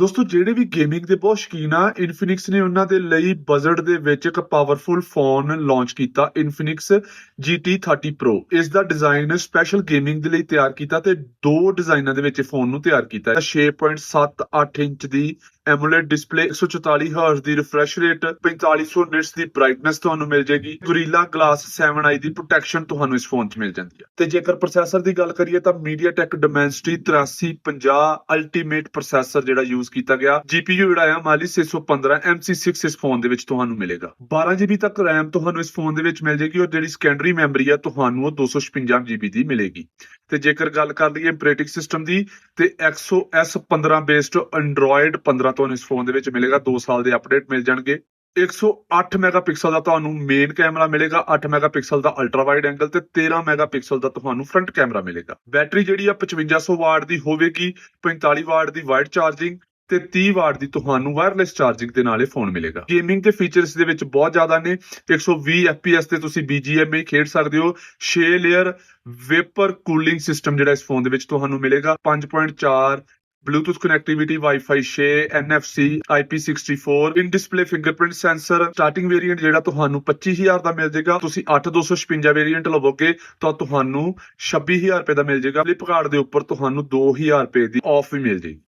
ਦੋਸਤੋ, ਜਿਹੜੇ ਵੀ ਗੇਮਿੰਗ ਦੇ ਬਹੁਤ ਸ਼ੌਕੀਨ ਆ ਇਨਫਿਨਿਕਸ ਨੇ ਉਹਨਾਂ ਦੇ ਲਈ ਬਜਟ ਦੇ ਵਿੱਚ ਇੱਕ ਪਾਵਰਫੁਲ ਫੋਨ ਲਾਂਚ ਕੀਤਾ ਇਨਫਿਨਿਕਸ GT30 Pro ਇਸ ਦਾ ਡਿਜ਼ਾਈਨ ਸਪੈਸ਼ਲ ਗੇਮਿੰਗ ਦੇ ਲਈ ਤਿਆਰ ਕੀਤਾ ਤੇ ਦੋ ਡਿਜ਼ਾਈਨਾਂ ਦੇ ਵਿੱਚ ਇਹ ਫੋਨ ਨੂੰ ਤਿਆਰ ਕੀਤਾ। 6.78 ਇੰਚ ਦੀ ਐਮੋਲੇਡ ਡਿਸਪਲੇ 144 ਹਰਟਜ਼ ਦੀ ਰਿਫਰੈਸ਼ ਰੇਟ 4500 ਨਿਟਸ ਦੀ ਬ੍ਰਾਈਟਨੈਸ ਤੁਹਾਨੂੰ ਮਿਲ ਜੇਗੀ ਗੋਰੀਲਾ ਗਲਾਸ 7i ਦੀ ਪ੍ਰੋਟੈਕਸ਼ਨ ਤੁਹਾਨੂੰ ਇਸ ਫੋਨ 'ਚ ਮਿਲ ਜਾਂਦੀ ਹੈ। ਤੇ ਜੇਕਰ ਪ੍ਰੋਸੈਸਰ ਦੀ ਗੱਲ ਕਰੀਏ ਤਾਂ MediaTek Dimensity 8350 ਅਲਟੀਮੇਟ ਪ੍ਰੋਸੈਸਰ ਜਿਹੜਾ ਯੂਜ਼ ਕੀਤਾ ਗਿਆ। GPU ਜਿਹੜਾ ਆ, ਮਾਲੀ 615 MC6 ਇਸ ਫੋਨ ਦੇ ਵਿੱਚ ਤੁਹਾਨੂੰ ਮਿਲੇਗਾ। 12 GB ਤੱਕ RAM ਤੁਹਾਨੂੰ ਇਸ ਫੋਨ ਦੇ ਵਿੱਚ ਮਿਲ ਜੇਗੀ ਔਰ ਜਿਹੜੀ ਸੈਕੰਡਰੀ ਮੈਮਰੀ ਆ, ਤੁਹਾਨੂੰ ਉਹ 256 GB ਦੀ ਮਿਲੇਗੀ। ਤੇ ਜੇਕਰ ਗੱਲ ਕਰ ਲਈਏ ਆਪਰੇਟਿੰਗ ਸਿਸਟਮ ਦੀ, ਤੇ XOS 15 ਬੇਸਡ Android 15 ਤੁਹਾਨੂੰ ਇਸ ਫੋਨ ਦੇ ਵਿੱਚ ਮਿਲੇਗਾ 2 ਸਾਲ ਦੇ ਅਪਡੇਟ ਮਿਲ ਜਾਣਗੇ। 108 ਮੈਗਾਪਿਕਸਲ ਦਾ ਤੁਹਾਨੂੰ ਮੇਨ ਕੈਮਰਾ ਮਿਲੇਗਾ 8 ਮੈਗਾਪਿਕਸਲ ਦਾ ਅਲਟਰਾ ਵਾਈਡ ਐਂਗਲ ਤੇ 13 ਮੈਗਾਪਿਕਸਲ ਦਾ ਤੁਹਾਨੂੰ ਫਰੰਟ ਕੈਮਰਾ ਮਿਲੇਗਾ। ਬੈਟਰੀ ਜਿਹੜੀ ਆ 5500 ਵਾਟ ਦੀ ਹੋਵੇਗੀ 45 ਵਾਟ ਦੀ ਵਾਈਡ ਚਾਰਜਿੰਗ ਤੇ 30 ਵਾਟ ਦੀ ਤੁਹਾਨੂੰ ਵਾਇਰਲੈਸ ਚਾਰਜਿੰਗ ਦੇ ਨਾਲ ਇਹ ਫੋਨ ਮਿਲੇਗਾ। ਗੇਮਿੰਗ ਦੇ ਫੀਚਰਸ ਦੇ ਵਿੱਚ ਬਹੁਤ ਜ਼ਿਆਦਾ ਨੇ। 120 FPS ਤੇ ਤੁਸੀਂ BGMI ਖੇਡ ਸਕਦੇ ਹੋ। 6 ਲੇਅਰ ਵੇਪਰ ਕੂਲਿੰਗ ਸਿਸਟਮ ਜਿਹੜਾ ਇਸ ਫੋਨ ਦੇ ਵਿੱਚ ਤੁਹਾਨੂੰ ਮਿਲੇਗਾ। 5.4 Bluetooth connectivity WiFi 6 NFC IP64 in display fingerprint sensor starting variant ਜਿਹੜਾ ਤੁਹਾਨੂੰ 25000 ਦਾ ਮਿਲ ਜਾਏਗਾ ਤੁਸੀਂ 8256 ਵੇਰੀਐਂਟ ਲਵੋਗੇ ਤਾਂ ਤੁਹਾਨੂੰ 26000 ਰੁਪਏ ਦਾ ਮਿਲ ਜਾਏਗਾ ਫਲਿੱਪਕਾਰਟ ਦੇ ਉੱਪਰ ਤੁਹਾਨੂੰ 2000 ਰੁਪਏ ਦੀ ਆਫ ਵੀ ਮਿਲ ਜਾਏਗੀ